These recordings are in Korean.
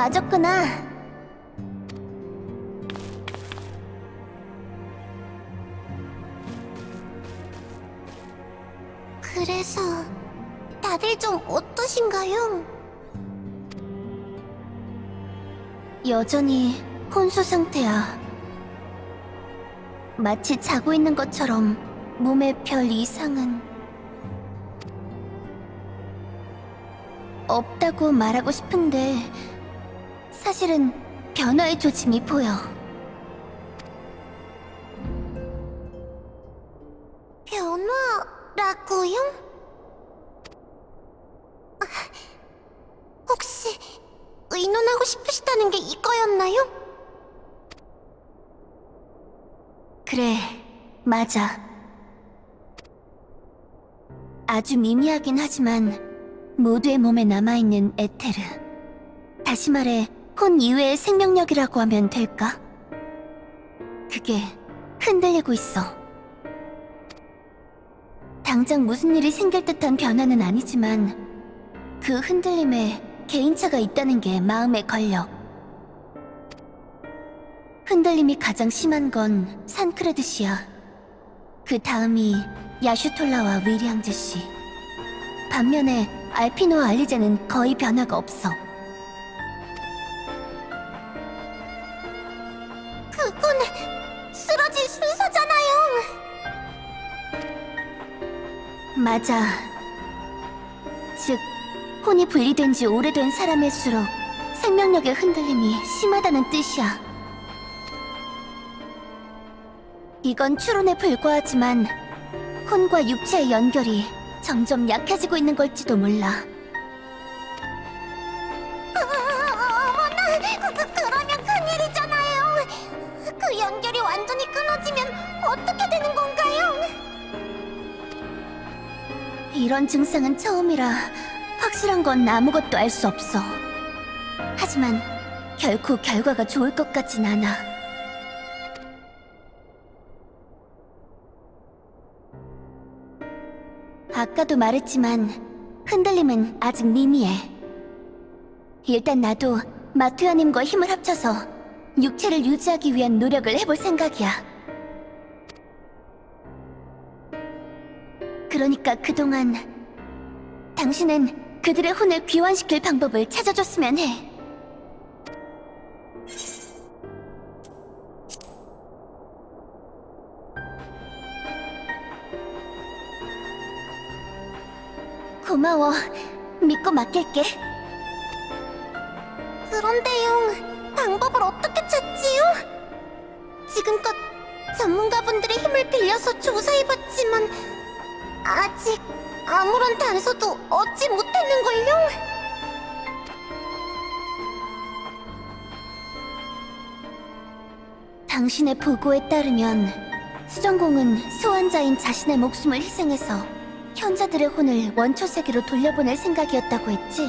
와줬구나. 그래서 다들 좀 어떠신가요? 여전히 혼수 상태야. 마치 자고 있는 것처럼 몸에 별 이상은 없다고 말하고 싶은데 사실은 변화의 조짐이 보여. 변화라고요? 아, 혹시 의논하고 싶으시다는 게 이거였나요? 그래, 맞아. 아주 미미하긴 하지만 모두의 몸에 남아있는 에테르. 다시 말해, 혼 이외의 생명력이라고 하면 될까? 그게 흔들리고 있어. 당장 무슨 일이 생길 듯한 변화는 아니지만 그 흔들림에 개인차가 있다는 게 마음에 걸려. 흔들림이 가장 심한 건 산크레드 씨야. 그 다음이 야슈톨라와 위리앙즈 씨. 반면에 알피노와 알리제는 거의 변화가 없어. 맞아. 즉, 혼이 분리된 지 오래된 사람일수록 생명력의 흔들림이 심하다는 뜻이야. 이건 추론에 불과하지만 혼과 육체의 연결이 점점 약해지고 있는 걸지도 몰라. 이런 증상은 처음이라 확실한 건 아무것도 알 수 없어. 하지만 결코 결과가 좋을 것 같진 않아. 아까도 말했지만 흔들림은 아직 미미해. 일단 나도 마투아님과 힘을 합쳐서 육체를 유지하기 위한 노력을 해볼 생각이야. 그러니까 그동안 당신은 그들의 혼을 귀환시킬 방법을 찾아줬으면 해. 고마워. 믿고 맡길게. 그런데요, 방법을 어떻게 찾지요? 지금껏 전문가분들의 힘을 빌려서 조사해봤지만 아직 아무런 단서도 얻지 못했는걸요? 당신의 보고에 따르면 수정공은 소환자인 자신의 목숨을 희생해서 현자들의 혼을 원초 세계로 돌려보낼 생각이었다고 했지?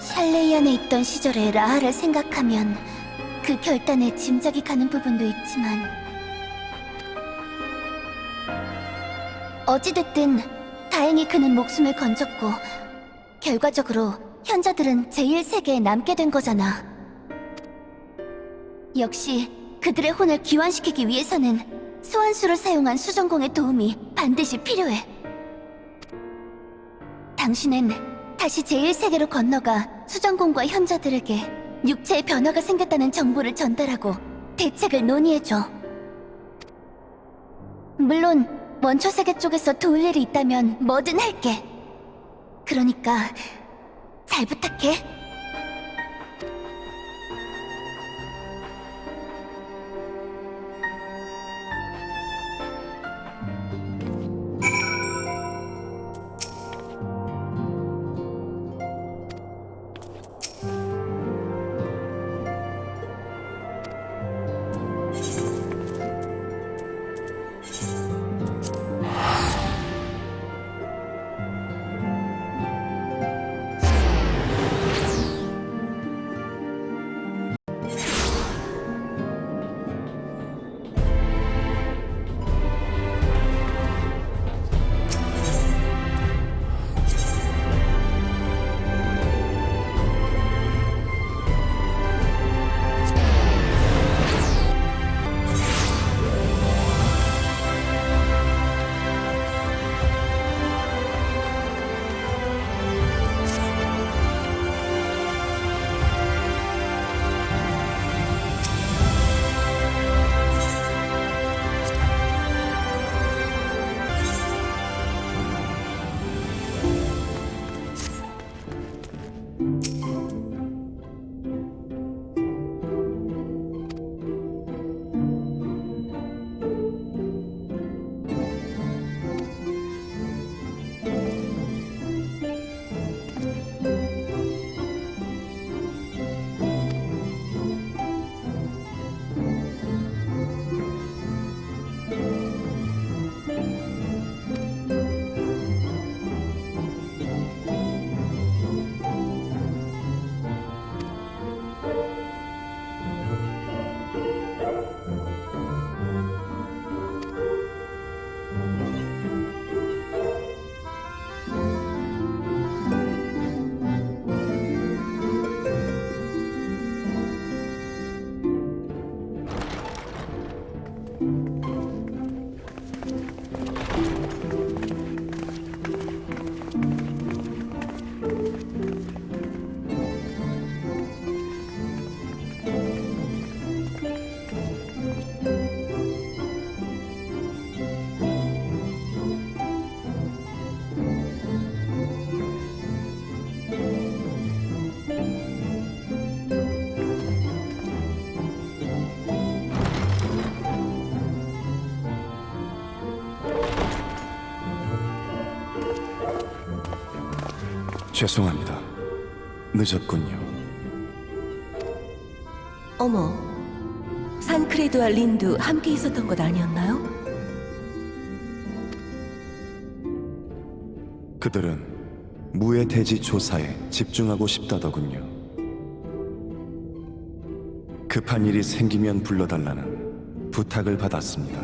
샬레이안에 있던 시절의 라하를 생각하면 그 결단에 짐작이 가는 부분도 있지만 어찌됐든 다행히 그는 목숨을 건졌고 결과적으로 현자들은 제1세계에 남게 된 거잖아. 역시 그들의 혼을 귀환시키기 위해서는 소환수를 사용한 수정공의 도움이 반드시 필요해. 당신은 다시 제1세계로 건너가 수정공과 현자들에게 육체의 변화가 생겼다는 정보를 전달하고 대책을 논의해줘. 물론 원초 세계 쪽에서 도울 일이 있다면 뭐든 할게. 그러니까 잘 부탁해. 죄송합니다. 늦었군요. 어머, 산크레드와 린도 함께 있었던 것 아니었나요? 그들은 무의 대지 조사에 집중하고 싶다더군요. 급한 일이 생기면 불러달라는 부탁을 받았습니다.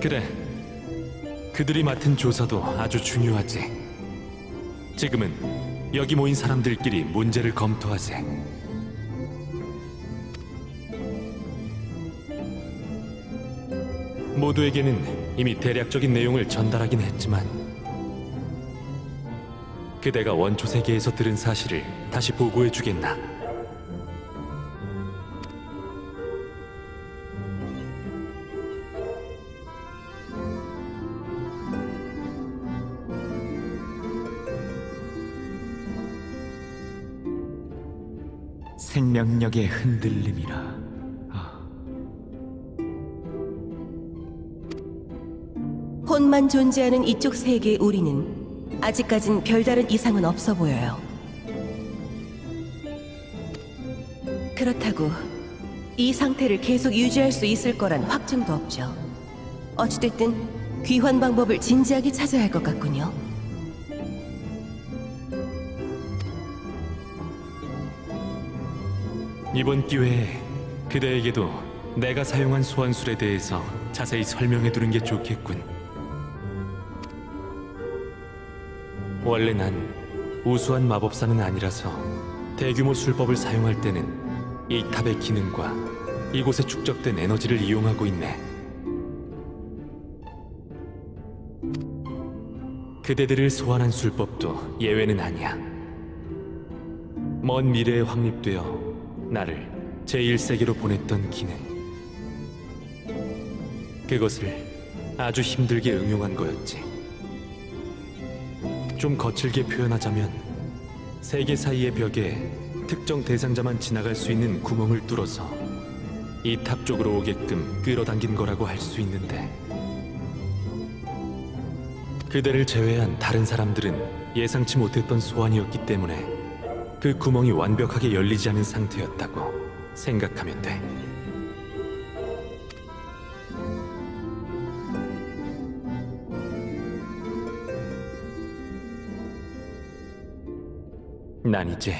그래. 그들이 맡은 조사도 아주 중요하지. 지금은 여기 모인 사람들끼리 문제를 검토하세. 모두에게는 이미 대략적인 내용을 전달하긴 했지만 그대가 원초 세계에서 들은 사실을 다시 보고해 주겠나? 생명력의 흔들림이라 혼만 존재하는 이쪽 세계의 우리는 아직까진 별다른 이상은 없어 보여요. 그렇다고 이 상태를 계속 유지할 수 있을 거란 확증도 없죠. 어찌됐든 귀환 방법을 진지하게 찾아야 할 것 같군요. 이번 기회에 그대에게도 내가 사용한 소환술에 대해서 자세히 설명해 두는 게 좋겠군. 원래 난 우수한 마법사는 아니라서 대규모 술법을 사용할 때는 이 탑의 기능과 이곳에 축적된 에너지를 이용하고 있네. 그대들을 소환한 술법도 예외는 아니야. 먼 미래에 확립되어 나를 제1세계로 보냈던 기능. 그것을 아주 힘들게 응용한 거였지. 좀 거칠게 표현하자면 세계 사이의 벽에 특정 대상자만 지나갈 수 있는 구멍을 뚫어서 이 탑 쪽으로 오게끔 끌어당긴 거라고 할 수 있는데 그대를 제외한 다른 사람들은 예상치 못했던 소환이었기 때문에 그 구멍이 완벽하게 열리지 않은 상태였다고 생각하면 돼. 난 이제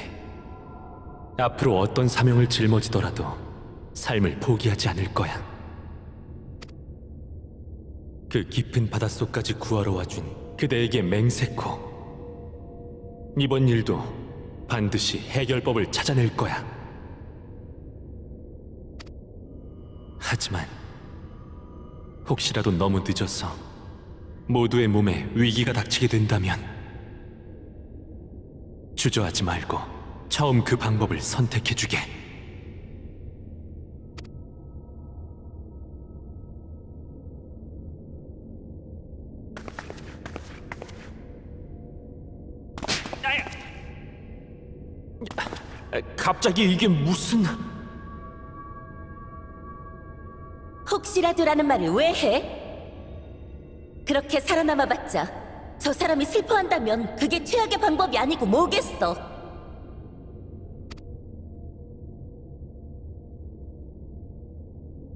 앞으로 어떤 사명을 짊어지더라도 삶을 포기하지 않을 거야. 그 깊은 바닷속까지 구하러 와준 그대에게 맹세코. 이번 일도 반드시 해결법을 찾아낼 거야. 하지만 혹시라도 너무 늦어서 모두의 몸에 위기가 닥치게 된다면 주저하지 말고 처음 그 방법을 선택해주게. 갑자기 이게 무슨... 혹시라도라는 말을 왜 해? 그렇게 살아남아봤자 저 사람이 슬퍼한다면 그게 최악의 방법이 아니고 뭐겠어?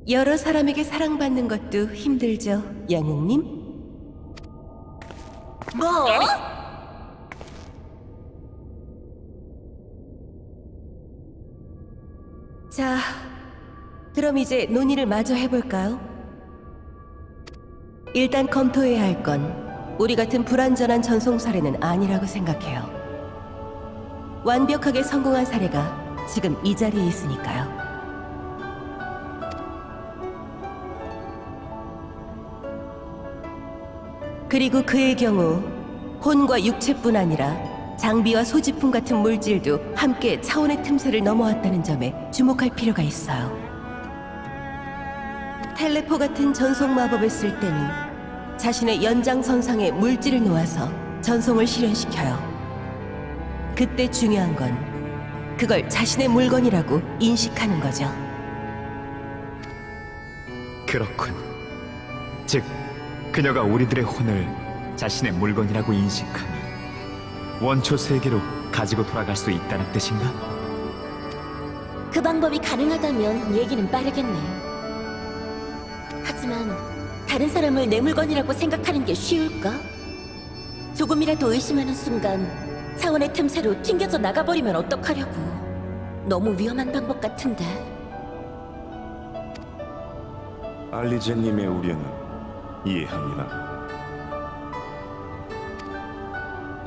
여러 사람에게 사랑받는 것도 힘들죠, 영웅님? 뭐? 자, 그럼 이제 논의를 마저 해볼까요? 일단 검토해야 할 건 우리 같은 불완전한 전송 사례는 아니라고 생각해요. 완벽하게 성공한 사례가 지금 이 자리에 있으니까요. 그리고 그의 경우 혼과 육체뿐 아니라 장비와 소지품 같은 물질도 함께 차원의 틈새를 넘어왔다는 점에 주목할 필요가 있어요. 텔레포 같은 전송 마법을 쓸 때는 자신의 연장선상에 물질을 놓아서 전송을 실현시켜요. 그때 중요한 건 그걸 자신의 물건이라고 인식하는 거죠. 그렇군. 즉, 그녀가 우리들의 혼을 자신의 물건이라고 인식하니 원초 세계로 가지고 돌아갈 수 있다는 뜻인가? 그 방법이 가능하다면 얘기는 빠르겠네. 하지만 다른 사람을 내 물건이라고 생각하는 게 쉬울까? 조금이라도 의심하는 순간 차원의 틈새로 튕겨져 나가버리면 어떡하려고. 너무 위험한 방법 같은데. 알리제님의 우려는 이해합니다.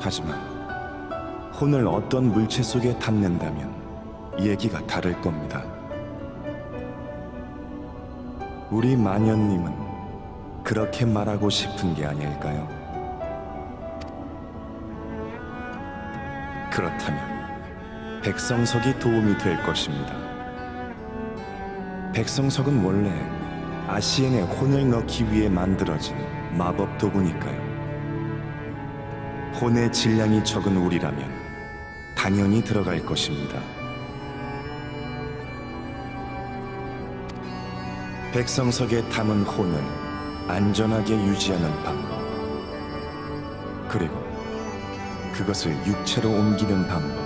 하지만 혼을 어떤 물체 속에 담는다면 얘기가 다를 겁니다. 우리 마녀님은 그렇게 말하고 싶은 게 아닐까요? 그렇다면 백성석이 도움이 될 것입니다. 백성석은 원래 아시엔에 혼을 넣기 위해 만들어진 마법 도구니까요. 혼의 질량이 적은 우리라면 당연히 들어갈 것입니다. 백성석에 담은 혼을 안전하게 유지하는 방법. 그리고 그것을 육체로 옮기는 방법.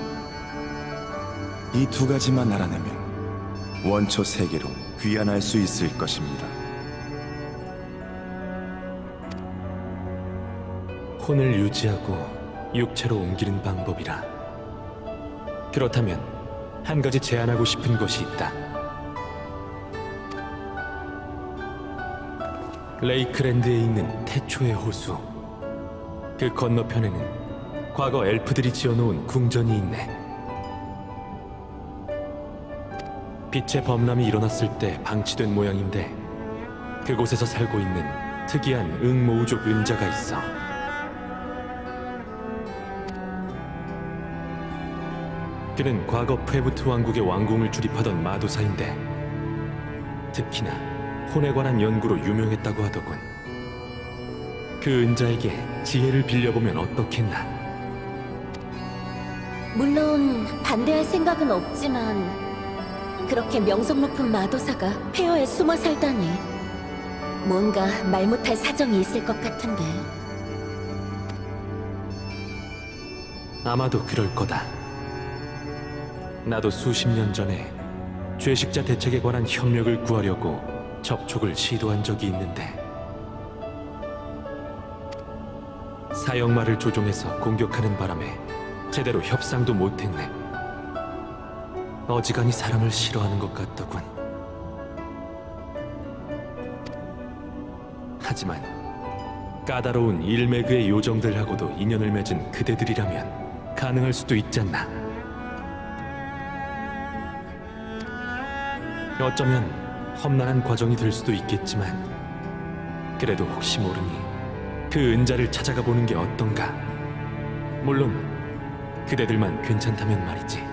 이 두 가지만 알아내면 원초 세계로 귀환할 수 있을 것입니다. 혼을 유지하고 육체로 옮기는 방법이라. 그렇다면 한 가지 제안하고 싶은 것이 있다. 레이크랜드에 있는 태초의 호수. 그 건너편에는 과거 엘프들이 지어놓은 궁전이 있네. 빛의 범람이 일어났을 때 방치된 모양인데 그곳에서 살고 있는 특이한 응모우족 은자가 있어. 그는 과거 프레부트 왕국의 왕궁을 주립하던 마도사인데 특히나 혼에 관한 연구로 유명했다고 하더군. 그 은자에게 지혜를 빌려보면 어떻겠나? 물론 반대할 생각은 없지만 그렇게 명성 높은 마도사가 폐허에 숨어 살다니 뭔가 말 못할 사정이 있을 것 같은데 아마도 그럴 거다. 나도 수십 년 전에 죄식자 대책에 관한 협력을 구하려고 접촉을 시도한 적이 있는데 사형말을 조종해서 공격하는 바람에 제대로 협상도 못했네. 어지간히 사람을 싫어하는 것 같더군. 하지만 까다로운 일매그의 요정들하고도 인연을 맺은 그대들이라면 가능할 수도 있잖나. 어쩌면 험난한 과정이 될 수도 있겠지만 그래도 혹시 모르니 그 은자를 찾아가 보는 게 어떤가. 물론 그대들만 괜찮다면 말이지.